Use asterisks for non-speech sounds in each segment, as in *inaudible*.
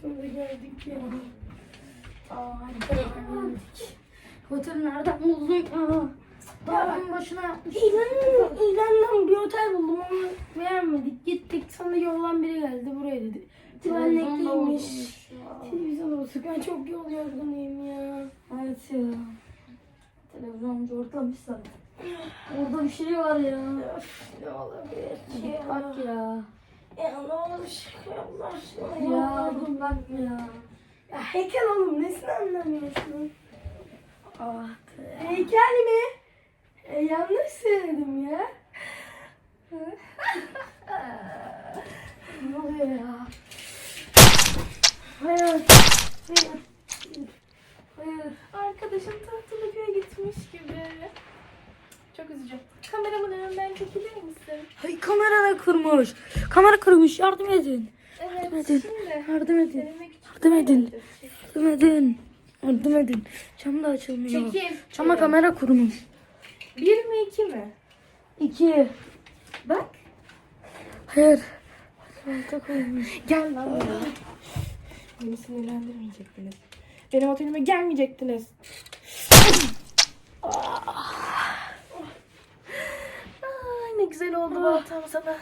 sonunda geldik ya. Aa geldik. Otel nereden buldun ya? Dağın başına yapmış. İlan, ilandan bir otel buldum ama beğenmedik. Gittik sonra yoldan biri geldi buraya dedi. Güvenlikliymiş. Televizyon olsun. Ben çok yol yorgunuyum ya. Evet ya. Televizyoncu ortlamış zaten. Orada bir şey var ya. Öf, ne olabilir? Bak ya. Ya ne şaka Allah aşkına Ya ya. dur bak ya. Ya heykel oğlum nesini anlamıyorsun? Ah. Heykel mi? E, yanlış söyledim ya. *laughs* Ne oluyor ya? Hayır. Hayır. Çok üzücü. Kameramın önünden çekilir misin? Hay kamera ne kırmış? Kamera kırmış yardım edin. Evet. edin. Şimdi Yardım edin. Yardım edin. Yardım edin. Yardım edin. Cam da açılmıyor. Çekil. Cama kamera kurmuş. Bir mi iki mi? İki. Bak. Hayır. Alta koymuş. Gel lan. Beni sinirlendirmeyecektiniz. Benim otelime gelmeyecektiniz. Ay ne güzel oldu bu ortam sana.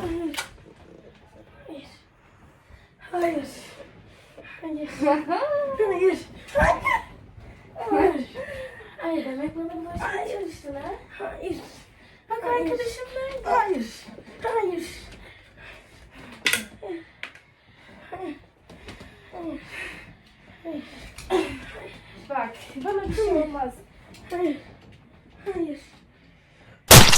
Hayır. Hayır. Hayır. Hayır. Ay demek bana bulaşmaya çalıştın ha? Hayır. Bak Hayır. arkadaşım nerede? Hayır. Hayır. Bak bana bir şey olmaz. Hayır. Hayır.